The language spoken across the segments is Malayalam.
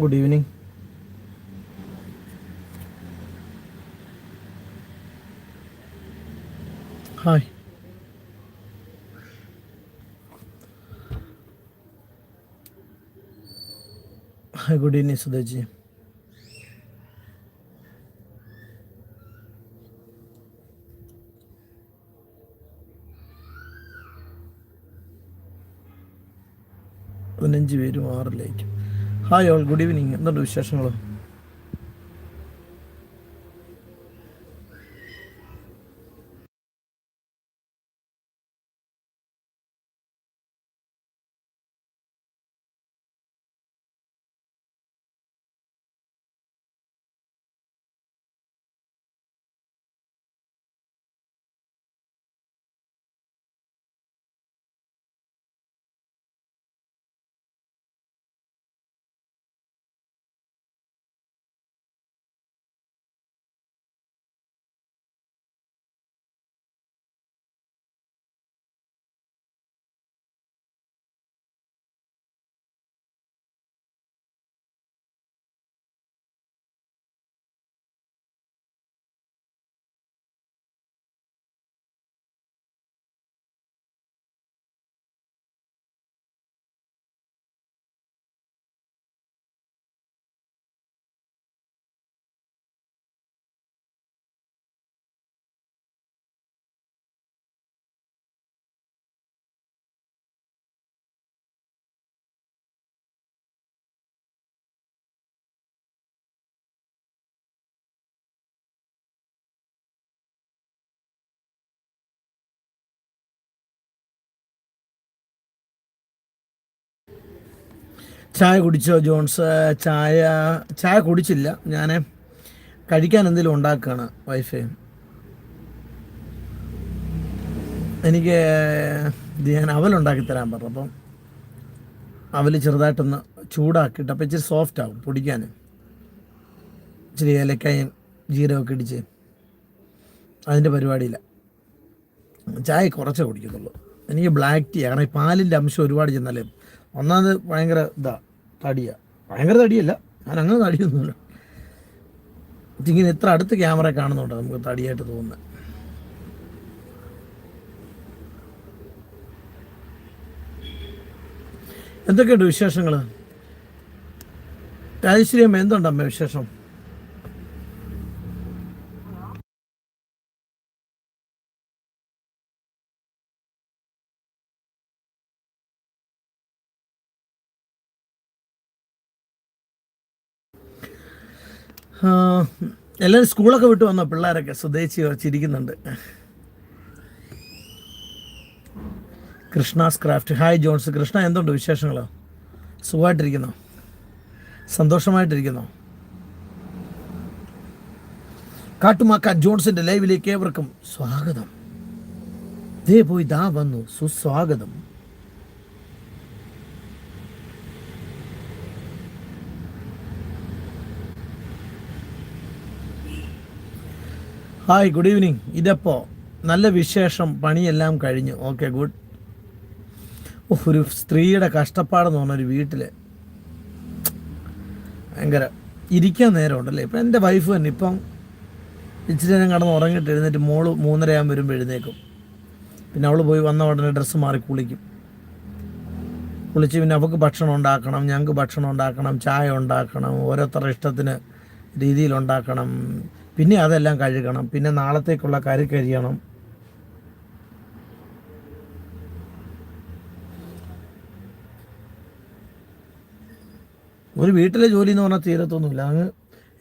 Good evening hi hi good evening Sudha ji പതിനഞ്ച് പേരും ആറിലേക്ക്. ഹായ് ഓൾ ഗുഡ് ഈവനിങ് എന്തുണ്ട് വിശേഷങ്ങൾ ചായ കുടിച്ചോ ജോൺസ്? ചായ ചായ കുടിച്ചില്ല. ഞാൻ കഴിക്കാൻ എന്തെങ്കിലും ഉണ്ടാക്കുകയാണ് വൈഫ്. എനിക്ക് ഞാൻ അവലുണ്ടാക്കി തരാൻ പറഞ്ഞു. അപ്പം അവൽ ചെറുതായിട്ടൊന്ന് ചൂടാക്കിയിട്ട് അപ്പം ഇച്ചിരി സോഫ്റ്റ് ആവും പൊടിക്കാൻ ഇച്ചിരി ഏലക്കായും ജീരകമൊക്കെ ഇടിച്ച് അതിന്റെ പരിപാടിയില്ല. ചായ കുറച്ചേ കുടിക്കത്തുള്ളൂ. എനിക്ക് ബ്ലാക്ക് ടീ കാരണം ഈ പാലിന്റെ അംശം ഒരുപാട് ചെന്നാലേ ഒന്നാമത് ഭയങ്കര ഇതാ തടിയാ. ഭയങ്കര തടിയല്ല ഞാൻ അങ്ങനെ തടിയൊന്നുമില്ല. ഇങ്ങനെ ഇത്ര അടുത്ത് ക്യാമറ കാണുന്നുണ്ട് നമുക്ക് തടിയായിട്ട് തോന്നുന്നത് എന്തൊക്കെയുണ്ട് വിശേഷങ്ങൾ രാജശ്രീയമ്മ എന്തുണ്ടമ്മ വിശേഷം ആ, എല്ലാവരും സ്കൂളൊക്കെ വിട്ട് വന്ന? പിള്ളേരൊക്കെ സ്വദേശി ചിരിക്കുന്നുണ്ട്. Krishna's craft. Hi Johns. Krishna എന്തുണ്ട് വിശേഷങ്ങളോ? സുഖമായിട്ടിരിക്കുന്നോ? സന്തോഷമായിട്ടിരിക്കുന്നോ? കാട്ടുമാക്ക ജോൺസിന്റെ ലൈവിലേക്ക് ഏവർക്കും സ്വാഗതം. ദേ പോയി ദാ വന്നു സുസ്വാഗതം. ഹായ് ഗുഡ് ഈവനിങ് ഇതെപ്പോ? നല്ല വിശേഷം. പണിയെല്ലാം കഴിഞ്ഞു. ഓക്കെ ഗുഡ് ഒരു സ്ത്രീയുടെ കഷ്ടപ്പാടെന്ന് പറഞ്ഞൊരു വീട്ടിൽ ഭയങ്കര ഇരിക്കാൻ നേരമുണ്ടല്ലേ? ഇപ്പം എന്റെ വൈഫ് തന്നെ ഇപ്പം ഇച്ചിരി നേരം കടന്ന് ഉറങ്ങിയിട്ട് എഴുന്നേറ്റ് മോൾ മൂന്നരയാകുമ്പോൾ വരുമ്പോൾ എഴുന്നേക്കും പിന്നെ അവൾ പോയി വന്ന ഉടനെ ഡ്രസ്സ് മാറി കുളിക്കും. കുളിച്ച് പിന്നെ അവൾക്ക് ഭക്ഷണം ഉണ്ടാക്കണം ഞങ്ങൾക്ക് ഭക്ഷണം ഉണ്ടാക്കണം ചായ ഉണ്ടാക്കണം ഓരോരുത്തരുടെ ഇഷ്ടത്തിന് രീതിയിൽ ഉണ്ടാക്കണം. പിന്നെ അതെല്ലാം കഴുകണം. പിന്നെ നാളത്തേക്കുള്ള കറി കഴിയണം ഒരു വീട്ടിലെ ജോലി എന്ന് പറഞ്ഞാൽ തീരത്തൊന്നുമില്ല. അങ്ങ്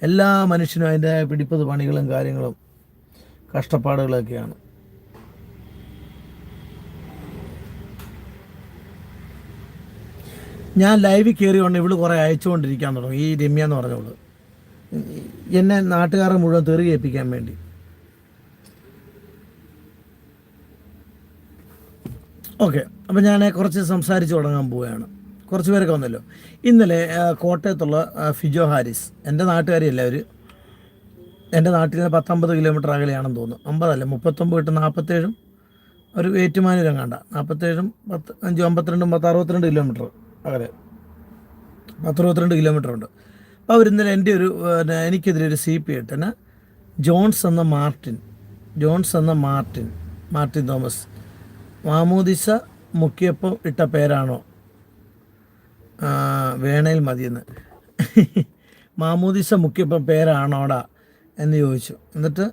എല്ലാ മനുഷ്യനും അതിന്റെ പിടിപ്പത് പണികളും കാര്യങ്ങളും കഷ്ടപ്പാടുകളൊക്കെയാണ്. ഞാൻ ലൈവിൽ കയറിയോണ്ട് ഇവൾ കുറേ അയച്ചുകൊണ്ടിരിക്കാൻ തുടങ്ങി. ഈ രമ്യ എന്ന് പറഞ്ഞവൾ. എന്നെ നാട്ടുകാരെ മുഴുവൻ തെറി ഏൽപ്പിക്കാൻ വേണ്ടി. ഓക്കെ അപ്പം ഞാൻ കുറച്ച് സംസാരിച്ച് തുടങ്ങാൻ പോവുകയാണ്. കുറച്ച് പേരൊക്കെ വന്നല്ലോ. ഇന്നലെ കോട്ടയത്തുള്ള ഫിജോ ഹാരിസ് എന്റെ നാട്ടുകാരിയല്ല അവർ എന്റെ നാട്ടിൽ നിന്ന് പത്തൊമ്പത് കിലോമീറ്റർ അകലെയാണെന്ന് തോന്നുന്നു. അമ്പതല്ല മുപ്പത്തൊമ്പത് കിട്ടും നാൽപ്പത്തേഴും ഒരു ഏറ്റുമാനൂരം കണ്ട നാൽപ്പത്തേഴും പത്ത് അഞ്ചും അമ്പത്തിരണ്ടും പത്ത് അറുപത്തിരണ്ട് കിലോമീറ്റർ അകലെ. പത്തറുപത്തിരണ്ട് കിലോമീറ്റർ ഉണ്ട്. അപ്പോൾ അവർ ഇന്നലെ എന്റെ ഒരു എനിക്കെതിരെ ഒരു സി പി ഏട്ടന് ജോൺസ് എന്ന മാർട്ടിൻ ജോൺസ് എന്ന മാർട്ടിൻ മാർട്ടിൻ തോമസ്. മാമോദിസ മുക്കിയപ്പം ഇട്ട പേരാണോ? വേണേൽ മതിയെന്ന്. മാമോദിസ മുക്കിയപ്പം പേരാണോടാ എന്ന് ചോദിച്ചു. എന്നിട്ട്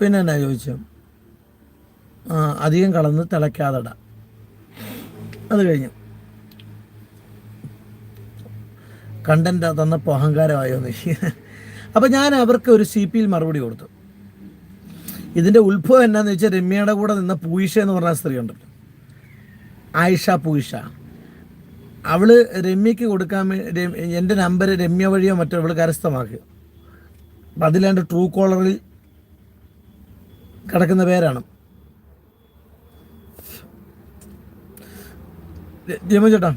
പിന്നെ എന്നാ ചോദിച്ചു? അധികം കളന്ന് തിളയ്ക്കാതെടാ. അത് കഴിഞ്ഞു. കണ്ടന്റ് തന്നപ്പോൾ അഹങ്കാരമായോ എന്ന് അപ്പോൾ ഞാൻ അവർക്ക് ഒരു സി പിയിൽ മറുപടി കൊടുത്തു ഇതിന്റെ ഉത്ഭവം എന്നാന്ന് വെച്ചാൽ രമ്യയുടെ കൂടെ നിന്ന പൂയിഷ എന്ന് പറഞ്ഞ സ്ത്രീ ഉണ്ടല്ലോ ആയിഷ പൂയിഷ അവൾ രമ്യക്ക് കൊടുക്കാൻ എന്റെ നമ്പർ രമ്യ വഴിയോ മറ്റോ അവൾ കരസ്ഥമാക്കി അതിലാണ്ട് ട്രൂ കോളറിൽ കിടക്കുന്ന പേരാണ് ജമ ചേട്ടാ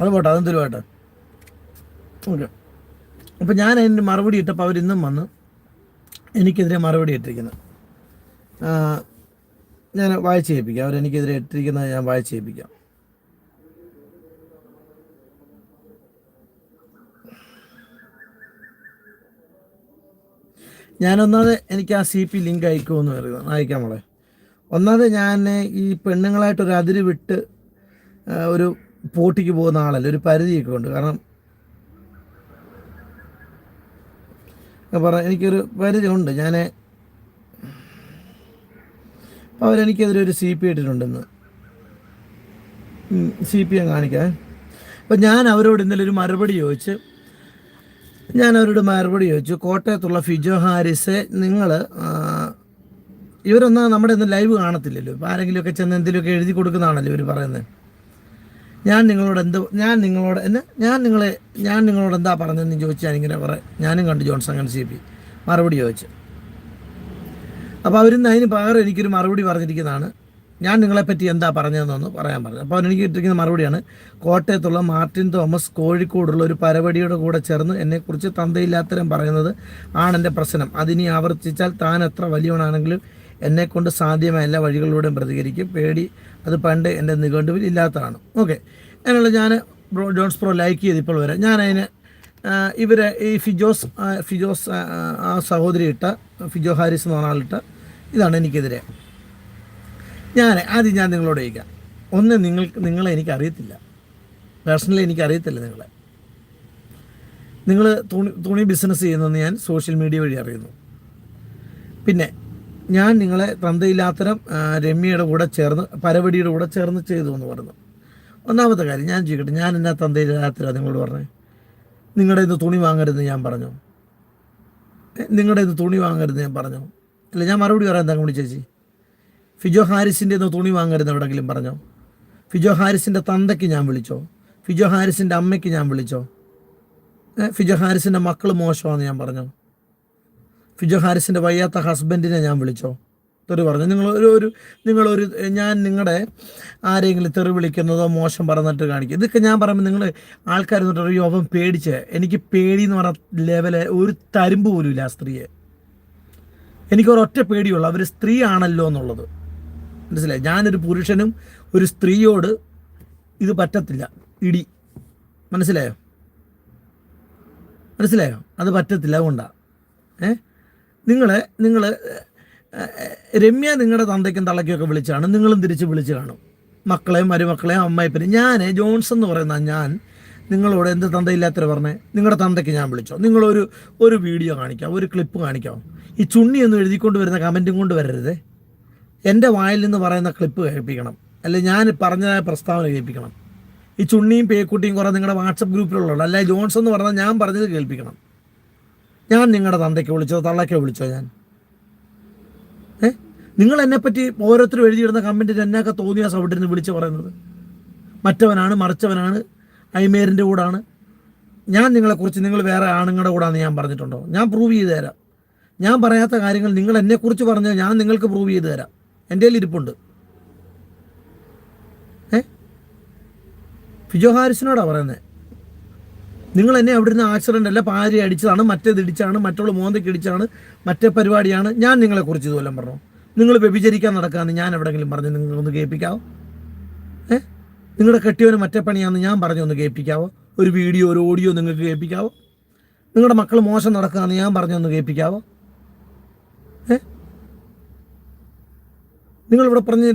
അത് പോട്ടെ അതെന്തൊരു പോട്ടെ ഓക്കെ അപ്പം ഞാൻ അതിന് മറുപടി ഇട്ടപ്പോൾ അവരിന്നും വന്ന് എനിക്കെതിരെ മറുപടി ഇട്ടിരിക്കുന്നത് ഞാൻ വായിച്ച് കേൾപ്പിക്കാം. അവരെനിക്കെതിരെ ഇട്ടിരിക്കുന്നത് ഞാൻ വായിച്ച് കേൾപ്പിക്കാം. ഞാനൊന്നാമത് എനിക്ക് ആ സി പി ലിങ്ക് അയക്കുമെന്ന് പറയുന്നത് അയക്കാം മോളെ. ഒന്നാമത് ഞാൻ ഈ പെണ്ണുങ്ങളായിട്ടൊരു അതിര് വിട്ട് ഒരു പോട്ടിക്ക് പോകുന്ന ആളല്ല ഒരു പരിധിയൊക്കെ ഉണ്ട്. കാരണം പറ എനിക്കൊരു പരിചയമുണ്ട്. ഞാൻ അവരെനിക്കെതിരെ ഒരു സി പി ഇട്ടിട്ടുണ്ടെന്ന്. സി പി ഞാൻ കാണിക്കാൻ അപ്പം ഞാൻ അവരോട് ഇന്നലെ ഒരു മറുപടി ചോദിച്ച് ഞാൻ അവരോട് മറുപടി ചോദിച്ചു കോട്ടയത്തുള്ള ഫിജോ ഹാരിസെ നിങ്ങൾ ഇവരൊന്നും നമ്മുടെ ഇന്ന് ലൈവ് കാണത്തില്ലല്ലോ. ഇപ്പം ആരെങ്കിലുമൊക്കെ ചെന്ന് എന്തെങ്കിലുമൊക്കെ എഴുതി കൊടുക്കുന്നതാണല്ലോ ഇവർ പറയുന്നത്. ഞാൻ നിങ്ങളോട് എന്ത് ഞാൻ നിങ്ങളോട് എന്നെ ഞാൻ നിങ്ങളെ ഞാൻ നിങ്ങളോട് എന്താ പറഞ്ഞതെന്ന് ചോദിച്ചാൽ ഇങ്ങനെ പറയാം ഞാനും കണ്ടു ജോൺസൺ അങ്ങനെ സി പി. മറുപടി ചോദിച്ചു. അപ്പോൾ അവരിന്ന് അതിന് പകരം എനിക്കൊരു മറുപടി പറഞ്ഞിരിക്കുന്നതാണ്. ഞാൻ നിങ്ങളെപ്പറ്റി എന്താ പറഞ്ഞതെന്നൊന്ന് പറയാൻ പറഞ്ഞു. അപ്പോൾ എനിക്ക് കിട്ടിരിക്കുന്ന മറുപടിയാണ് കോട്ടയത്തുള്ള മാർട്ടിൻ തോമസ് കോഴിക്കോടുള്ള ഒരു പരപടിയുടെ കൂടെ ചേർന്ന് എന്നെക്കുറിച്ച് തന്തയില്ലാത്തരം പറയുന്നത് ആണെന്റെ പ്രശ്നം. അതിനി ആവർത്തിച്ചാൽ താൻ എത്ര വലിയവനാണെങ്കിലും എന്നെക്കൊണ്ട് സാധ്യമായ എല്ലാ വഴികളിലൂടെയും പ്രതികരിക്കും. പേടി അത് പണ്ട് എന്റെ നിഘണ്ടുവിൽ ഇല്ലാത്തതാണ്. ഓക്കെ. അങ്ങനെയുള്ള ഞാൻ ബ്രോ ജോൺസ് പ്രോ ലൈക്ക് ചെയ്ത് ഇപ്പോൾ വരാം. ഞാൻ ഇവരെ ഈ ഫിജോസ് ഫിജോസ് ആ, സഹോദരി ഇട്ട ഫിജോ ഹാരിസ് എന്ന് പറഞ്ഞ ഇതാണ് എനിക്കെതിരെ. ഞാൻ ആദ്യം ഞാൻ നിങ്ങളോട് ചോദിക്കാം. ഒന്ന് നിങ്ങൾക്ക് നിങ്ങളെ എനിക്ക് അറിയത്തില്ല പേഴ്സണലി എനിക്ക് അറിയത്തില്ല നിങ്ങളെ നിങ്ങൾ തുണി തുണി ബിസിനസ് ചെയ്യുന്നതെന്ന് ഞാൻ സോഷ്യൽ മീഡിയ വഴി അറിയുന്നു. പിന്നെ ഞാൻ നിങ്ങളെ തന്തയില്ലാത്തരം രമ്യയുടെ കൂടെ ചേർന്ന് പരവടിയുടെ കൂടെ ചേർന്ന് ചെയ്തു എന്ന് പറഞ്ഞു. ഒന്നാമത്തെ കാര്യം ഞാൻ ചോദിക്കട്ടെ ഞാൻ എന്നാ തന്തയില്ലാത്തരാ നിങ്ങളോട് പറഞ്ഞേ? നിങ്ങളുടെ ഇന്ന് തുണി വാങ്ങരുതെന്ന് ഞാൻ പറഞ്ഞു. നിങ്ങളുടെ ഇന്ന് തുണി വാങ്ങരുതെന്ന് ഞാൻ പറഞ്ഞു. അല്ല ഞാൻ മറുപടി പറയാൻ കൂടി ചേച്ചി? ഫിജോ ഹാരിസിന്റെ ഇന്ന് തുണി വാങ്ങരുത് എവിടെങ്കിലും പറഞ്ഞോ? ഫിജോ ഹാരിസിന്റെ തന്തയ്ക്ക് ഞാൻ വിളിച്ചോ? ഫിജോ ഹാരിസിന്റെ അമ്മയ്ക്ക് ഞാൻ വിളിച്ചോ? ഫിജോ ഹാരിസിന്റെ മക്കൾ മോശമാണെന്ന് ഞാൻ പറഞ്ഞോ? ഫിജോ ഹാരിസിന്റെ വയ്യാത്ത ഹസ്ബൻഡിനെ ഞാൻ വിളിച്ചോ? തെറി പറഞ്ഞു. നിങ്ങൾ ഒരു ഒരു നിങ്ങളൊരു ഞാൻ നിങ്ങളുടെ ആരെങ്കിലും തെറി വിളിക്കുന്നതോ മോശം പറഞ്ഞിട്ട് കാണിക്കും. ഇതൊക്കെ ഞാൻ പറയുമ്പോൾ നിങ്ങൾ ആൾക്കാർ എന്നിട്ട് പറയും അവൻ പേടിച്ച് എനിക്ക് പേടി എന്ന് പറഞ്ഞ ലെവൽ ഒരു തരുമ്പ് പോലും ഇല്ല ആ സ്ത്രീയെ. എനിക്ക് ഒരൊറ്റ പേടിയുള്ളൂ. അവർ സ്ത്രീ ആണല്ലോ എന്നുള്ളത്. മനസ്സിലായി? ഞാനൊരു പുരുഷനും ഒരു സ്ത്രീയോട് ഇത് പറ്റത്തില്ല. ഇടി. മനസ്സിലായോ? മനസ്സിലായോ? അത് പറ്റത്തില്ല. അതുകൊണ്ടാണ് ഏ? നിങ്ങൾ നിങ്ങൾ രമ്യ നിങ്ങളുടെ തന്തയ്ക്കും തള്ളയ്ക്കൊക്കെ വിളിച്ചാണ്. നിങ്ങളും തിരിച്ച് വിളിച്ച് കാണും. മക്കളെയും മരുമക്കളെയും അമ്മായിപ്പനും. ഞാൻ ജോൺസൺ എന്ന് പറയുന്ന ഞാൻ നിങ്ങളോട് എന്ത് തന്തയില്ലാത്തവർ പറഞ്ഞേ? നിങ്ങളുടെ തന്തയ്ക്ക് ഞാൻ വിളിച്ചോ? നിങ്ങളൊരു ഒരു വീഡിയോ കാണിക്കാം ഒരു ക്ലിപ്പ് കാണിക്കാം. ഈ ചുണ്ണി ഒന്നും എഴുതിക്കൊണ്ട് വരുന്ന കമന്റും കൊണ്ട് വരരുത്. എന്റെ വായിൽ നിന്ന് പറയുന്ന ക്ലിപ്പ് കേൾപ്പിക്കണം. അല്ലെ ഞാൻ പറഞ്ഞതായ പ്രസ്താവന കേൾപ്പിക്കണം. ഈ ചുണ്ണിയും പേക്കുട്ടിയും കുറേ നിങ്ങളുടെ വാട്സപ്പ് ഗ്രൂപ്പിലുള്ള അല്ലെ ജോൺസ് എന്ന് പറഞ്ഞാൽ ഞാൻ പറഞ്ഞത് കേൾപ്പിക്കണം. ഞാൻ നിങ്ങളുടെ തന്തയ്ക്ക് വിളിച്ചോ തള്ളയ്ക്ക് വിളിച്ചോ ഞാൻ? ഏ? നിങ്ങൾ എന്നെപ്പറ്റി ഓരോരുത്തരും എഴുതിയിടുന്ന കമന്റിൽ എന്നൊക്കെ തോന്നിയ അവിടെ നിന്ന് വിളിച്ച് പറയുന്നത്. മറ്റവനാണ് മറിച്ചവനാണ് ഐമേരിന്റെ കൂടാണ്. ഞാൻ നിങ്ങളെക്കുറിച്ച് നിങ്ങൾ വേറെ ആണുങ്ങളുടെ കൂടാന്ന് ഞാൻ പറഞ്ഞിട്ടുണ്ടോ? ഞാൻ പ്രൂവ് ചെയ്ത് തരാം. ഞാൻ പറയാത്ത കാര്യങ്ങൾ നിങ്ങൾ എന്നെക്കുറിച്ച് പറഞ്ഞാൽ ഞാൻ നിങ്ങൾക്ക് പ്രൂവ് ചെയ്ത് തരാം. എന്റെ കയ്യിൽ ഇരിപ്പുണ്ട്. ഏ? ഫിജോ ഹാരിസിനോടാണ് പറയുന്നത് നിങ്ങൾ എന്നെ അവിടെ നിന്ന് ആക്സിഡന്റ് അല്ല പാരി അടിച്ചതാണ് മറ്റേത് ഇടിച്ചാണ് മറ്റുള്ള മോന്തയ്ക്ക് ഇടിച്ചാണ് മറ്റേ പരിപാടിയാണ്. ഞാൻ നിങ്ങളെക്കുറിച്ച് ഇതുപോലെ പറഞ്ഞു. നിങ്ങൾ വ്യഭിചരിക്കാൻ നടക്കാമെന്ന് ഞാൻ എവിടെയെങ്കിലും പറഞ്ഞു നിങ്ങൾക്കൊന്ന് കേൾപ്പിക്കാവോ? ഏ? നിങ്ങളുടെ കെട്ടിയവന് മറ്റേ പണിയാണെന്ന് ഞാൻ പറഞ്ഞു ഒന്ന് കേൾപ്പിക്കാവോ? ഒരു വീഡിയോ ഒരു ഓഡിയോ നിങ്ങൾക്ക് കേൾപ്പിക്കാവോ? നിങ്ങളുടെ മക്കൾ മോശം നടക്കുകയെന്ന് ഞാൻ പറഞ്ഞു ഒന്ന് കേൾപ്പിക്കാവോ? ഏ? നിങ്ങളിവിടെ പറഞ്ഞ്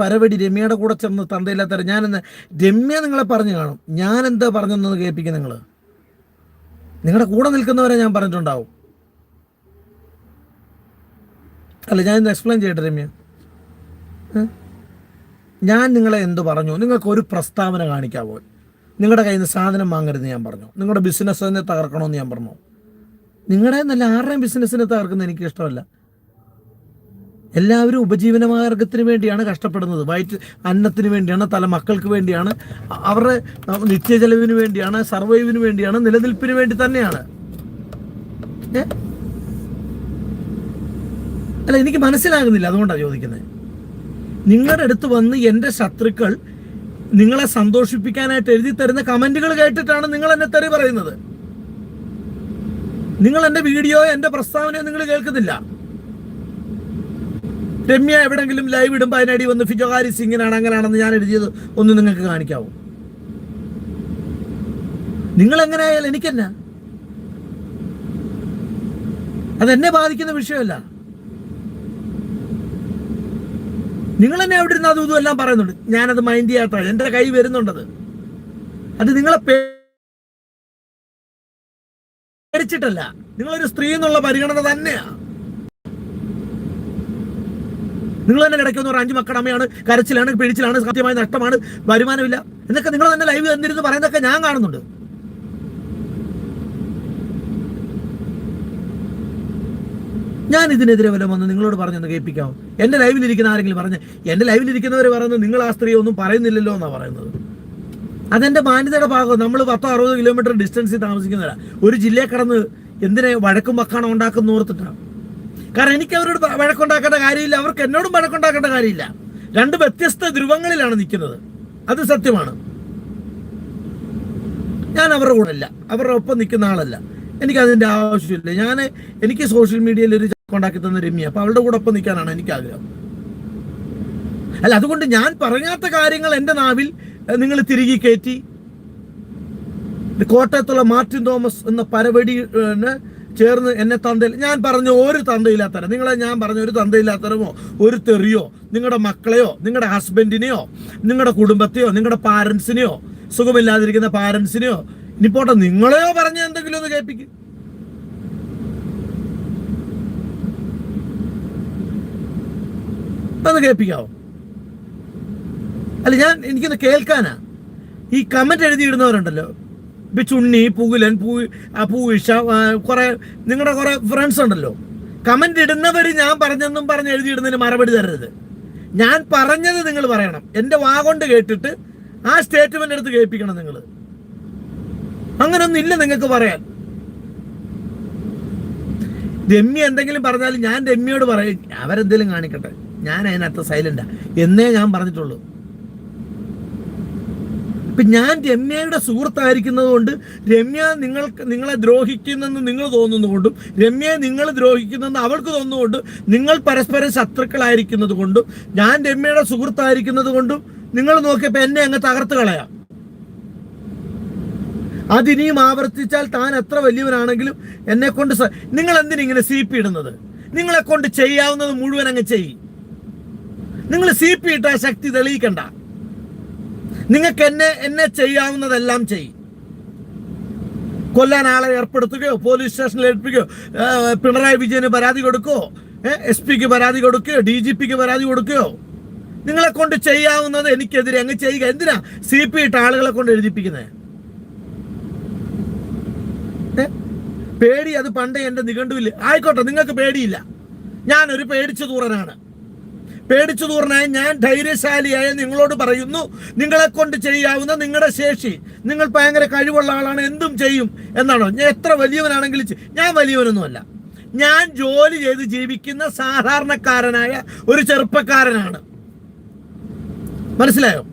പരവടി രമ്യയുടെ കൂടെ ചെന്ന് തന്തയില്ലാത്ത ഞാനെന്ന് രമ്യ നിങ്ങളെ പറഞ്ഞു കാണും. ഞാൻ എന്താ പറഞ്ഞെന്ന് കേൾപ്പിക്കും നിങ്ങൾ നിങ്ങളുടെ കൂടെ നിൽക്കുന്നവരെ ഞാൻ പറഞ്ഞിട്ടുണ്ടാവും. അല്ല ഞാൻ ഇന്ന് എക്സ്പ്ലെയിൻ ചെയ്യട്ടെ രമ്യ? ഞാൻ നിങ്ങളെ എന്ത് പറഞ്ഞു? നിങ്ങൾക്ക് ഒരു പ്രസ്താവന കാണിക്കാവോ നിങ്ങളുടെ കയ്യിൽ നിന്ന് സാധനം വാങ്ങരുത് ഞാൻ പറഞ്ഞു. നിങ്ങളുടെ ബിസിനസ് തന്നെ തകർക്കണമെന്ന് ഞാൻ പറഞ്ഞു. നിങ്ങളുടെ നല്ല ആരുടെയും ബിസിനസ്സിനെ തകർക്കുന്നത് എനിക്ക് ഇഷ്ടമല്ല എല്ലാവരും ഉപജീവന മാർഗത്തിന് വേണ്ടിയാണ് കഷ്ടപ്പെടുന്നത്. വയറ്റ് അന്നത്തിന് വേണ്ടിയാണ് തല മക്കൾക്ക് വേണ്ടിയാണ് അവരുടെ നിത്യ ചെലവിന് വേണ്ടിയാണ് സർവൈവിന് വേണ്ടിയാണ് നിലനിൽപ്പിന് വേണ്ടി തന്നെയാണ്. അല്ല എനിക്ക് മനസ്സിലാകുന്നില്ല അതുകൊണ്ടാണ് ചോദിക്കുന്നത്. നിങ്ങളുടെ അടുത്ത് വന്ന് എന്റെ ശത്രുക്കൾ നിങ്ങളെ സന്തോഷിപ്പിക്കാനായിട്ട് എഴുതി തരുന്ന കമന്റുകൾ കേട്ടിട്ടാണ് നിങ്ങൾ എന്നെ തെറി പറയുന്നത്. നിങ്ങൾ എന്റെ വീഡിയോ എന്റെ പ്രസ്താവനയോ നിങ്ങൾ കേൾക്കുന്നില്ല. രമ്യ എവിടെങ്കിലും ലൈവ് ഇടുമ്പോൾ അതിനടി വന്ന് ഫിജോഹാരി സിംഗിനാണ് അങ്ങനെയാണെന്ന് ഞാൻ എഴുതിയത് ഒന്ന് നിങ്ങൾക്ക് കാണിക്കാവൂ. നിങ്ങൾ എങ്ങനെ ആയാലും എനിക്കെന്നാ? അതെന്നെ ബാധിക്കുന്ന വിഷയമല്ല. നിങ്ങൾ എന്നെ അവിടെ ഇരുന്ന് അതും ഇതും എല്ലാം പറയുന്നുണ്ട്? ഞാനത് മൈൻഡ് ചെയ്യാത്ത എന്റെ കൈ വരുന്നുണ്ടത് അത്. നിങ്ങളെ പേടിച്ചിട്ടല്ല. നിങ്ങളൊരു സ്ത്രീ എന്നുള്ള പരിഗണന തന്നെയാ. നിങ്ങൾ തന്നെ കിടക്കുന്ന ഒരു അഞ്ച് മക്കളുടെ അമ്മയാണ് കരച്ചിലാണ് പിടിച്ചിലാണ് സത്യമായ നഷ്ടമാണ് വരുമാനമില്ല. എന്നൊക്കെ നിങ്ങൾ തന്നെ ലൈവ് തന്നിരുന്ന് പറയുന്നതൊക്കെ ഞാൻ കാണുന്നുണ്ട്. ഞാൻ ഇതിനെതിരെ വല്ലതും വന്ന് നിങ്ങളോട് പറഞ്ഞൊന്ന് കേൾപ്പിക്കാമോ എന്റെ ലൈവിലിരിക്കുന്ന ആരെങ്കിലും പറഞ്ഞ് എന്റെ ലൈവിലിരിക്കുന്നവർ പറയുന്നത് നിങ്ങൾ ആ സ്ത്രീ ഒന്നും പറയുന്നില്ലല്ലോ എന്നാണ് പറയുന്നത്? അതെന്റെ മാന്യതയുടെ ഭാഗം. നമ്മൾ പത്തോ അറുപത് കിലോമീറ്റർ ഡിസ്റ്റൻസിൽ താമസിക്കുന്നവരാ. ഒരു ജില്ലയെ കടന്ന് എന്തിനെ വഴക്കും വക്കാണോ ഉണ്ടാക്കുന്ന ഓർത്തിട്ടാണ് കാരണം എനിക്ക് അവരോട് വഴക്കുണ്ടാക്കേണ്ട കാര്യമില്ല. അവർക്ക് എന്നോടും വഴക്കുണ്ടാക്കേണ്ട കാര്യമില്ല. രണ്ട് വ്യത്യസ്ത ധ്രുവങ്ങളിലാണ് നിൽക്കുന്നത്. അത് സത്യമാണ്. ഞാൻ അവരുടെ കൂടെ അല്ല. അവരുടെ ഒപ്പം നിൽക്കുന്ന ആളല്ല. എനിക്ക് അതിന്റെ ആവശ്യമില്ല. ഞാൻ എനിക്ക് സോഷ്യൽ മീഡിയയിൽ ഒരു ഉണ്ടാക്കി തന്ന രമ്യ. അപ്പം അവളുടെ കൂടെ ഒപ്പം നിൽക്കാനാണ് എനിക്ക് ആഗ്രഹം അല്ല അതുകൊണ്ട് ഞാൻ പറയാത്ത കാര്യങ്ങൾ എന്റെ നാവിൽ നിങ്ങൾ തിരികെ കയറ്റി. കോട്ടയത്തുള്ള മാർട്ടിൻ തോമസ് എന്ന പരവടി ഏഹ്, ചേർന്ന് എന്നെ തന്തയിൽ ഞാൻ പറഞ്ഞ ഒരു തന്തയില്ലാത്തരം നിങ്ങളെ ഞാൻ പറഞ്ഞ ഒരു തന്തയില്ലാത്തരമോ ഒരു തെറിയോ നിങ്ങളുടെ മക്കളെയോ നിങ്ങളുടെ ഹസ്ബൻഡിനെയോ നിങ്ങളുടെ കുടുംബത്തെയോ നിങ്ങളുടെ പാരൻസിനെയോ സുഖമില്ലാതിരിക്കുന്ന പാരൻസിനെയോ ഇനിപ്പോട്ടെ പോട്ടെ നിങ്ങളെയോ പറഞ്ഞ എന്തെങ്കിലും ഒന്ന് കേൾപ്പിക്കും. ഒന്ന് കേൾപ്പിക്കാവോ? അല്ല ഞാൻ എനിക്കൊന്ന് കേൾക്കാനാ. ഈ കമന്റ് എഴുതിയിടുന്നവരുണ്ടല്ലോ. ഇപ്പൊ ചുണ്ണി പുകുലൻ പൂ ആ പൂയിഷ കുറെ നിങ്ങളുടെ കുറെ ഫ്രണ്ട്സ് ഉണ്ടല്ലോ. കമന്റ് ഇടുന്നവർ ഞാൻ പറഞ്ഞെന്നും പറഞ്ഞ് എഴുതിയിടുന്നതിന് മറുപടി തരരുത്. ഞാൻ പറഞ്ഞത് നിങ്ങൾ പറയണം. എന്റെ വാ കൊണ്ട് കേട്ടിട്ട് ആ സ്റ്റേറ്റ്മെന്റ് എടുത്ത് കേൾപ്പിക്കണം നിങ്ങൾ അങ്ങനൊന്നും ഇല്ല നിങ്ങൾക്ക് പറയാൻ. രമ്യ എന്തെങ്കിലും പറഞ്ഞാൽ ഞാൻ രമ്യയോട് പറയും. അവരെന്തെങ്കിലും കാണിക്കട്ടെ. ഞാൻ അതിനകത്ത് സൈലന്റാ എന്നേ ഞാൻ പറഞ്ഞിട്ടുള്ളൂ. ഇപ്പൊ ഞാൻ രമ്യയുടെ സുഹൃത്തായിരിക്കുന്നത് കൊണ്ട് രമ്യ നിങ്ങൾക്ക് നിങ്ങളെ ദ്രോഹിക്കുന്നെന്ന് നിങ്ങൾ തോന്നുന്നതുകൊണ്ടും രമ്യയെ നിങ്ങൾ ദ്രോഹിക്കുന്നെന്ന് അവൾക്ക് തോന്നുന്നുകൊണ്ടും നിങ്ങൾ പരസ്പരം ശത്രുക്കളായിരിക്കുന്നത് കൊണ്ടും ഞാൻ രമ്യയുടെ സുഹൃത്തായിരിക്കുന്നത് കൊണ്ടും നിങ്ങൾ നോക്കിയപ്പോൾ എന്നെ അങ്ങ് തകർത്ത് കളയാം. അതിനിയും ആവർത്തിച്ചാൽ താൻ എത്ര വലിയവനാണെങ്കിലും എന്നെ കൊണ്ട് നിങ്ങൾ എന്തിനിങ്ങനെ സി പി ഇടുന്നത്? നിങ്ങളെ കൊണ്ട് ചെയ്യാവുന്നത് മുഴുവൻ അങ്ങ് ചെയ്യും. നിങ്ങൾ സി പി ഇട്ട ശക്തി തെളിയിക്കണ്ട. നിങ്ങൾക്ക് എന്നെ എന്നെ ചെയ്യാവുന്നതെല്ലാം ചെയ്യും. കൊല്ലാൻ ആളെ ഏർപ്പെടുത്തുകയോ പോലീസ് സ്റ്റേഷനിൽ ഏൽപ്പിക്കുകയോ പിണറായി വിജയന് പരാതി കൊടുക്കുകയോ എസ് പിക്ക് പരാതി കൊടുക്കുകയോ ഡി ജി പിക്ക് പരാതി കൊടുക്കുകയോ? നിങ്ങളെ കൊണ്ട് ചെയ്യാവുന്നത് എനിക്കെതിരെ അങ്ങ് ചെയ്യുക. എന്തിനാ സി പി ഇട്ട ആളുകളെ കൊണ്ട് എഴുതിപ്പിക്കുന്നത് പേടി അത് പണ്ടേ എന്റെ നിഘണ്ടുവില്ല ആയിക്കോട്ടെ നിങ്ങൾക്ക് പേടിയില്ല. ഞാനൊരു പേടിച്ചു തൂറനാണ്. പേടിച്ചു തൂറനായ ഞാൻ ധൈര്യശാലിയായ നിങ്ങളോട് പറയുന്നു നിങ്ങളെ കൊണ്ട് ചെയ്യാവുന്ന നിങ്ങളുടെ ശേഷി നിങ്ങൾ ഭയങ്കര കഴിവുള്ള ആളാണ് എന്തും ചെയ്യും എന്നാണോ? ഞാൻ എത്ര വലിയവനാണെങ്കിലും ചെയ്- ഞാൻ വലിയവനൊന്നുമല്ല. ഞാൻ ജോലി ചെയ്ത് ജീവിക്കുന്ന സാധാരണക്കാരനായ ഒരു ചെറുപ്പക്കാരനാണ്. മനസ്സിലായോ?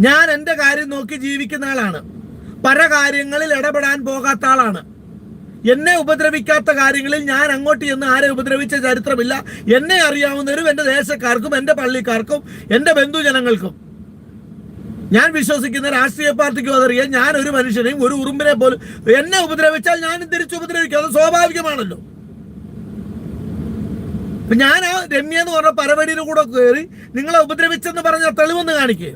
ഞാൻ എന്റെ കാര്യം നോക്കി ജീവിക്കുന്ന ആളാണ്. പല കാര്യങ്ങളിൽ ഇടപെടാൻ പോകാത്ത ആളാണ്. എന്നെ ഉപദ്രവിക്കാത്ത കാര്യങ്ങളിൽ ഞാൻ അങ്ങോട്ട് ചെന്ന് ആരെ ഉപദ്രവിച്ച ചരിത്രമില്ല. എന്നെ അറിയാവുന്നവരും എന്റെ ദേശക്കാർക്കും എന്റെ പള്ളിക്കാർക്കും എന്റെ ബന്ധുജനങ്ങൾക്കും. ഞാൻ വിശ്വസിക്കുന്ന രാഷ്ട്രീയ പാർട്ടിക്ക് അതറിയാൻ ഞാൻ ഒരു മനുഷ്യനെയും ഒരു ഉറുമ്പിനെ പോലും എന്നെ ഉപദ്രവിച്ചാൽ ഞാൻ തിരിച്ചു ഉപദ്രവിക്കും? അത് സ്വാഭാവികമാണല്ലോ. ഞാൻ ആ രമ്യ എന്ന് പറഞ്ഞ പരവടിയിൽ കൂടെ കയറി നിങ്ങളെ ഉപദ്രവിച്ചെന്ന് പറഞ്ഞ തെളിവൊന്ന് കാണിക്കുക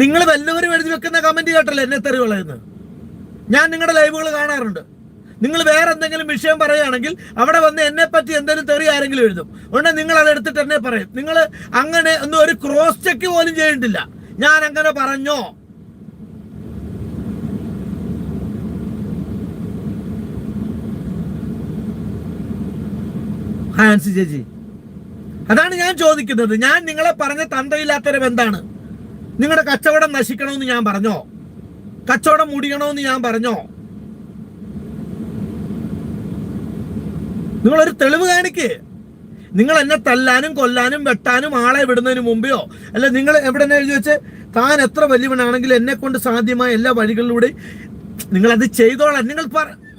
നിങ്ങൾ വല്ലവരും എഴുതി വെക്കുന്ന കമന്റ് കേട്ടല്ലോ എന്നെ തെറി ഞാൻ നിങ്ങളുടെ ലൈവുകൾ കാണാറുണ്ട്. നിങ്ങൾ വേറെ എന്തെങ്കിലും വിഷയം പറയുകയാണെങ്കിൽ അവിടെ വന്ന് എന്നെ പറ്റി എന്തെങ്കിലും തെറി ആരെങ്കിലും എഴുതും. ഉടനെ നിങ്ങൾ അത് എടുത്തിട്ട് എന്നെ പറയും. നിങ്ങൾ അങ്ങനെ ഒന്നും ഒരു ക്രോസ് ചെക്ക് പോലും ചെയ്തിട്ടില്ല ഞാൻ അങ്ങനെ പറഞ്ഞോ? ചേച്ചി അതാണ് ഞാൻ ചോദിക്കുന്നത്. ഞാൻ നിങ്ങളെ പറഞ്ഞ തന്തയില്ലാത്തരം എന്താണ് നിങ്ങളുടെ കച്ചവടം നശിക്കണമെന്ന് ഞാൻ പറഞ്ഞോ? കച്ചവടം മുടിയണമെന്ന് ഞാൻ പറഞ്ഞോ? നിങ്ങളൊരു തെളിവ് കാണിക്ക്. നിങ്ങൾ എന്നെ തല്ലാനും കൊല്ലാനും വെട്ടാനും ആളെ വിടുന്നതിന് മുമ്പെയോ? അല്ല നിങ്ങൾ എവിടെ നിന്ന് എഴുതി വെച്ച്? താൻ എത്ര വലിയവനാണെങ്കിലും എന്നെ കൊണ്ട് സാധ്യമായ എല്ലാ വഴികളിലൂടെ നിങ്ങൾ അത് ചെയ്തോളാം നിങ്ങൾ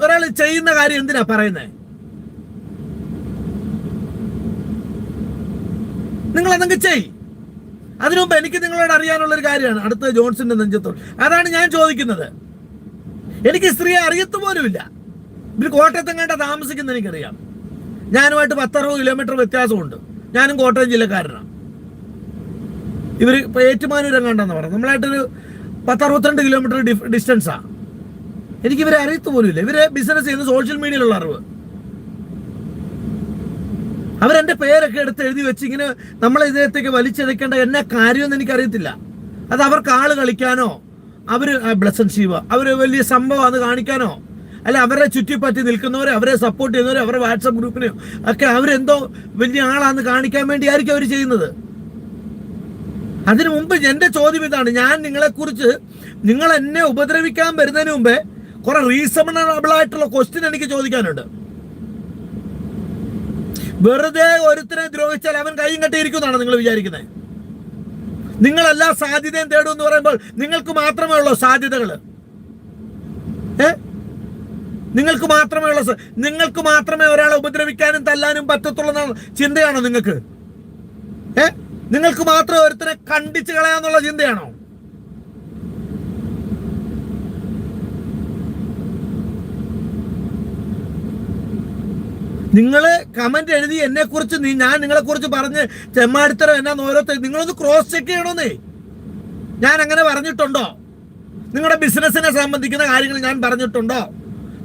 ഒരാൾ ചെയ്യുന്ന കാര്യം എന്തിനാ പറയുന്നത് നിങ്ങൾ എന്തെങ്കിലും ചെയ് അതിനു മുമ്പ് എനിക്ക് നിങ്ങളോട് അറിയാനുള്ള ഒരു കാര്യമാണ്. അടുത്ത ജോൺസിന്റെ നെഞ്ചത്തോട്. അതാണ് ഞാൻ ചോദിക്കുന്നത്. എനിക്ക് സ്ത്രീയെ അറിയത്തു പോലുമില്ല. ഇവർ കോട്ടയത്തെങ്ങാണ്ട താമസിക്കുന്ന എനിക്കറിയാം. ഞാനുമായിട്ട് പത്തറുപത് കിലോമീറ്റർ വ്യത്യാസമുണ്ട്. ഞാനും കോട്ടയം ജില്ലക്കാരനാണ്. ഇവർ ഇപ്പൊ ഏറ്റുമാനൂരെങ്ങാണ്ടെന്ന് പറഞ്ഞു നമ്മളായിട്ടൊരു പത്തറുപത്തിരണ്ട് കിലോമീറ്റർ ഡിസ്റ്റൻസാണ് എനിക്ക് അറിയത്ത് അറിയത്തു പോലുമില്ല. ഇവർ ബിസിനസ് ചെയ്യുന്ന സോഷ്യൽ മീഡിയയിലുള്ള അറിവ്. അവരെന്റെ പേരൊക്കെ എടുത്ത് എഴുതി വെച്ച് ഇങ്ങനെ നമ്മളെ ഇതിനകത്തേക്ക് വലിച്ചെടുക്കേണ്ട എന്നെ കാര്യമൊന്നും എനിക്കറിയത്തില്ല. അത് അവർക്ക് ആൾ കളിക്കാനോ അവർ ബ്ലസൻ ശിവ അവർ വലിയ സംഭവം അത് കാണിക്കാനോ അല്ല അവരെ ചുറ്റിപ്പറ്റി നിൽക്കുന്നവരെ അവരെ സപ്പോർട്ട് ചെയ്യുന്നവരെ അവരുടെ വാട്സപ്പ് ഗ്രൂപ്പിനെയോ ഒക്കെ അവരെന്തോ വലിയ ആളാന്ന് കാണിക്കാൻ വേണ്ടി ആയിരിക്കും അവർ ചെയ്യുന്നത്. അതിനു മുമ്പ് എന്റെ ചോദ്യം ഇതാണ്. ഞാൻ നിങ്ങളെ കുറിച്ച് നിങ്ങൾ എന്നെ ഉപദ്രവിക്കാൻ വരുന്നതിന് മുമ്പേ കുറെ റീസണബിൾ ആയിട്ടുള്ള ക്വസ്റ്റ്യൻ എനിക്ക് ചോദിക്കാനുണ്ട്. വെറുതെ ഒരുത്തിനെ ദ്രോഹിച്ചാൽ അവൻ കൈയും കെട്ടിയിരിക്കുന്നതാണ് നിങ്ങൾ വിചാരിക്കുന്നത്? നിങ്ങളെല്ലാ സാധ്യതയും തേടും എന്ന് പറയുമ്പോൾ നിങ്ങൾക്ക് മാത്രമേ ഉള്ളൂ സാധ്യതകൾ. ഏ? നിങ്ങൾക്ക് മാത്രമേ ഉള്ള നിങ്ങൾക്ക് മാത്രമേ ഒരാളെ ഉപദ്രവിക്കാനും തല്ലാനും പറ്റത്തുള്ള ചിന്തയാണോ നിങ്ങൾക്ക്? ഏ? നിങ്ങൾക്ക് മാത്രം ഒരുത്തിനെ കണ്ടിച്ച് കളയാന്നുള്ള ചിന്തയാണോ? നിങ്ങൾ കമന്റ് എഴുതി എന്നെ കുറിച്ച് ഞാൻ നിങ്ങളെ കുറിച്ച് പറഞ്ഞ് ചെമ്മാടിത്തരം എന്നാന്ന് ഓരോരുത്തർ നിങ്ങളൊന്ന് ക്രോസ് ചെക്ക് ചെയ്യണമെന്നേ ഞാൻ അങ്ങനെ പറഞ്ഞിട്ടുണ്ടോ? നിങ്ങളുടെ ബിസിനസ്സിനെ സംബന്ധിക്കുന്ന കാര്യങ്ങൾ ഞാൻ പറഞ്ഞിട്ടുണ്ടോ?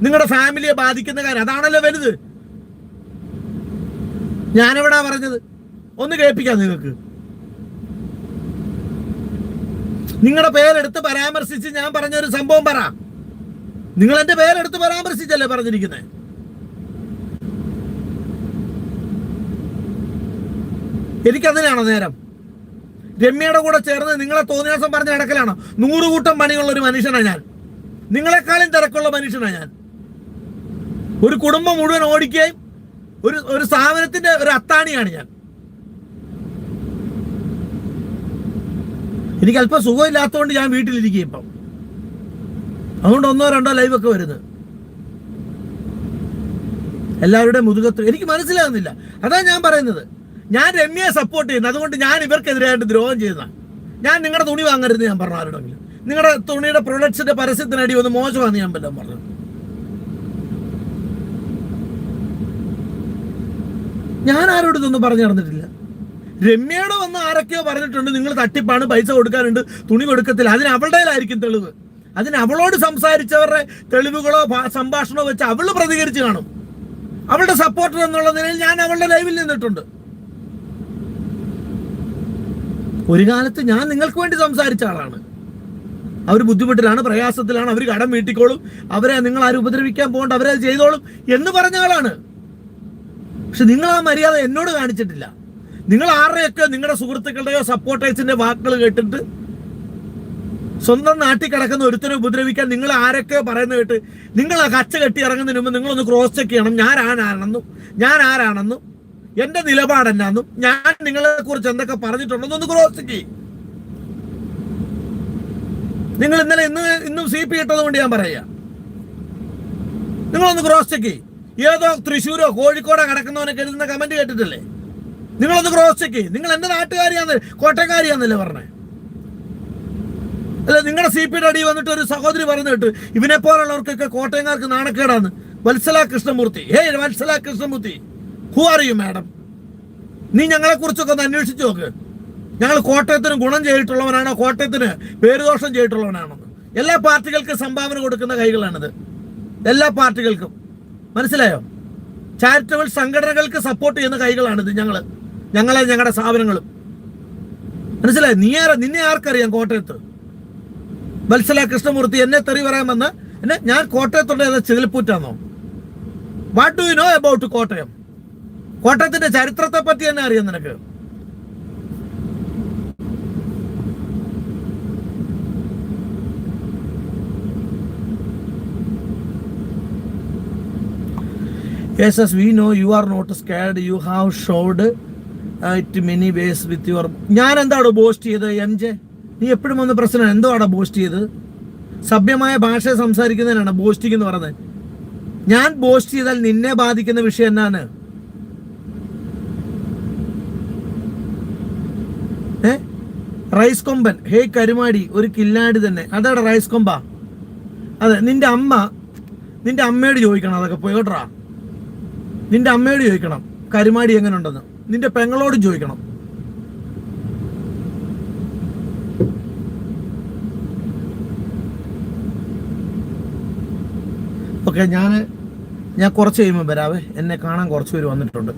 നിങ്ങളുടെ ഫാമിലിയെ ബാധിക്കുന്ന കാര്യം അതാണല്ലോ വലുത്. ഞാനെവിടാ പറഞ്ഞത്? ഒന്ന് കേൾപ്പിക്കാം നിങ്ങൾക്ക്. നിങ്ങളുടെ പേരെടുത്ത് പരാമർശിച്ച് ഞാൻ പറഞ്ഞ ഒരു സംഭവം പറ. നിങ്ങൾ എന്റെ പേരെടുത്ത് പരാമർശിച്ചല്ലേ പറഞ്ഞിരിക്കുന്നത് എനിക്കതിനാണോ നേരം? രമ്യയുടെ കൂടെ ചേർന്ന് നിങ്ങളെ തോന്നിയാസം പറഞ്ഞ നടക്കലാണോ നൂറുകൂട്ടം പണിയുള്ള ഒരു മനുഷ്യനാണ് ഞാൻ. നിങ്ങളെക്കാളും തിരക്കുള്ള മനുഷ്യനാണ് ഞാൻ. ഒരു കുടുംബം മുഴുവൻ ഓടിക്കുകയും ഒരു ഒരു സ്ഥാപനത്തിന്റെ ഒരു അത്താണിയാണ് ഞാൻ. എനിക്ക് അല്പം സുഖമില്ലാത്തതുകൊണ്ട് ഞാൻ വീട്ടിലിരിക്കും ഇപ്പം. അതുകൊണ്ട് ഒന്നോ രണ്ടോ ലൈവൊക്കെ വരുന്നത്. എല്ലാവരുടെയും മുതുകത്ത് എനിക്ക് മനസ്സിലാകുന്നില്ല അതാ ഞാൻ പറയുന്നത്. ഞാൻ രമ്യയെ സപ്പോർട്ട് ചെയ്യുന്നു. അതുകൊണ്ട് ഞാൻ ഇവർക്കെതിരായിട്ട് ദ്രോഹം ചെയ്യുന്ന ഞാൻ നിങ്ങളുടെ തുണി വാങ്ങരുത് ഞാൻ പറഞ്ഞു ആരോടെങ്കിലും. നിങ്ങളുടെ തുണിയുടെ പ്രൊഡക്ട്സിന്റെ പരസ്യത്തിനടി ഒന്ന് മോശമാണ് ഞാൻ വല്ലതും പറഞ്ഞു. ഞാൻ ആരോട് ഇതൊന്നും പറഞ്ഞു നടന്നിട്ടില്ല. രമ്യയുടെ വന്ന് ആരൊക്കെയോ പറഞ്ഞിട്ടുണ്ട് നിങ്ങൾ തട്ടിപ്പാണ് പൈസ കൊടുക്കാനുണ്ട് തുണി കൊടുക്കത്തില്ല. അതിന് അവളുടേതായിരിക്കും തെളിവ്. അതിന് അവളോട് സംസാരിച്ചവരുടെ തെളിവുകളോ സംഭാഷണമോ വെച്ച് അവൾ പ്രതികരിച്ച് കാണും. അവളുടെ സപ്പോർട്ടർ എന്നുള്ള നിലയിൽ ഞാൻ അവളുടെ ലൈവിൽ നിന്നിട്ടുണ്ട്. ഒരു കാലത്ത് ഞാൻ നിങ്ങൾക്ക് വേണ്ടി സംസാരിച്ച ആളാണ്. അവർ ബുദ്ധിമുട്ടിലാണ് പ്രയാസത്തിലാണ് അവർ കടം വീട്ടിക്കോളും അവരെ നിങ്ങൾ ആരും ഉപദ്രവിക്കാൻ പോകണ്ട അവരെ അത് ചെയ്തോളും എന്ന് പറഞ്ഞ ആളാണ്. പക്ഷെ നിങ്ങൾ ആ മര്യാദ എന്നോട് കാണിച്ചിട്ടില്ല. നിങ്ങൾ ആരുടെയൊക്കെ നിങ്ങളുടെ സുഹൃത്തുക്കളുടെയോ സപ്പോർട്ടേഴ്സിന്റെ വാക്കുകൾ കേട്ടിട്ട് സ്വന്തം നാട്ടിൽ കിടക്കുന്ന ഒരുത്തനെ ഉപദ്രവിക്കാൻ നിങ്ങൾ ആരൊക്കെ പറയുന്നത് കേട്ട് നിങ്ങൾ ആ കച്ച കെട്ടി ഇറങ്ങുന്നതിന് മുമ്പ് നിങ്ങളൊന്ന് ക്രോസ് ചെക്ക് ചെയ്യണം. ഞാൻ ആരാണെന്നും ഞാൻ ആരാണെന്നും എന്റെ നിലപാട് എന്നാന്നും ഞാൻ നിങ്ങളെ കുറിച്ച് എന്തൊക്കെ പറഞ്ഞിട്ടുണ്ടെന്ന് ഒന്ന് ക്രോസ് ചെയ്യും. നിങ്ങൾ ഇന്നലെ ഇന്ന് ഇന്നും സി പി ഇട്ടത് കൊണ്ട് ഞാൻ പറയാ. നിങ്ങളൊന്ന് ക്രോസ് ചെക്ക് ഏതോ തൃശ്ശൂരോ കോഴിക്കോടോ കിടക്കുന്നവനെ കരുതുന്ന കമന്റ് കേട്ടിട്ടില്ലേ? നിങ്ങളൊന്ന് ക്രോസ് ചെക്ക് നിങ്ങൾ എന്റെ നാട്ടുകാരിയാന്ന് കോട്ടയക്കാരിയാന്നല്ലേ പറഞ്ഞേ? അല്ല നിങ്ങളുടെ സി പിയുടെ അടി വന്നിട്ട് ഒരു സഹോദരി പറഞ്ഞു കേട്ടു ഇവനെ പോലുള്ളവർക്കൊക്കെ കോട്ടയംകാർക്ക് നാണക്കേടാന്ന്. Vatsala Krishnamurthy. Hey Vatsala Krishnamurthy. Who are you madam നീ ഞങ്ങളെ കുറിച്ചൊക്കെ ഒന്ന് അന്വേഷിച്ച് നോക്ക്. ഞങ്ങൾ കോട്ടയത്തിന് ഗുണം ചെയ്തിട്ടുള്ളവനാണോ കോട്ടയത്തിന് പേരുദോഷം ചെയ്തിട്ടുള്ളവനാണോ? എല്ലാ പാർട്ടികൾക്കും സംഭാവന കൊടുക്കുന്ന കൈകളാണിത്. എല്ലാ പാർട്ടികൾക്കും. മനസ്സിലായോ? ചാരിറ്റബിൾ സംഘടനകൾക്ക് സപ്പോർട്ട് ചെയ്യുന്ന കൈകളാണിത് ഞങ്ങൾ ഞങ്ങളെ ഞങ്ങളുടെ സ്ഥാപനങ്ങളും. മനസ്സിലായോ? നീ ആരാ? നിന്നെ ആർക്കറിയാം കോട്ടയത്ത്? വത്സല കൃഷ്ണമൂർത്തി എന്നെ തെറി പറയാൻ വന്ന് എന്നെ ഞാൻ കോട്ടയത്തുള്ള ചിതൽപ്പൂറ്റാന്നോ? What do you know about Kottayam? കോട്ടയത്തിന്റെ ചരിത്രത്തെ പറ്റി തന്നെ അറിയാം നിനക്ക്. Yes yes we know you are not scared you have showed it many ways with your ഞാൻ എന്താണോ ബോസ്റ്റ് ചെയ്ത് എം ജെ? നീ എപ്പോഴും വന്ന് പ്രശ്നം എന്തോ ആടാ ബോസ്റ്റ് ചെയ്ത്? സഭ്യമായ ഭാഷ സംസാരിക്കുന്നതിനാണ് ബോസ്റ്റിംഗ് എന്ന് പറയുന്നത്. ഞാൻ ബോസ്റ്റ് ചെയ്താൽ നിന്നെ ബാധിക്കുന്ന വിഷയം എന്നാണ്. ഏ? റൈസ് കൊമ്പൻ. ഹേ കരുമാടി ഒരു കില്ലാടി തന്നെ. അതാണ് റൈസ് കൊമ്പ. അതെ നിന്റെ അമ്മ നിന്റെ അമ്മയോട് ചോദിക്കണം അതൊക്കെ പോയി പോയോട്രാ നിന്റെ അമ്മയോട് ചോദിക്കണം കരുമാടി എങ്ങനെ ഉണ്ടെന്ന് നിന്റെ പെങ്ങളോട് ചോദിക്കണം. ഓക്കെ ഞാൻ ഞാൻ കുറച്ച് കഴിയുമ്പോൾ വരാവേ. എന്നെ കാണാൻ കുറച്ച് പേര് വന്നിട്ടുണ്ട്.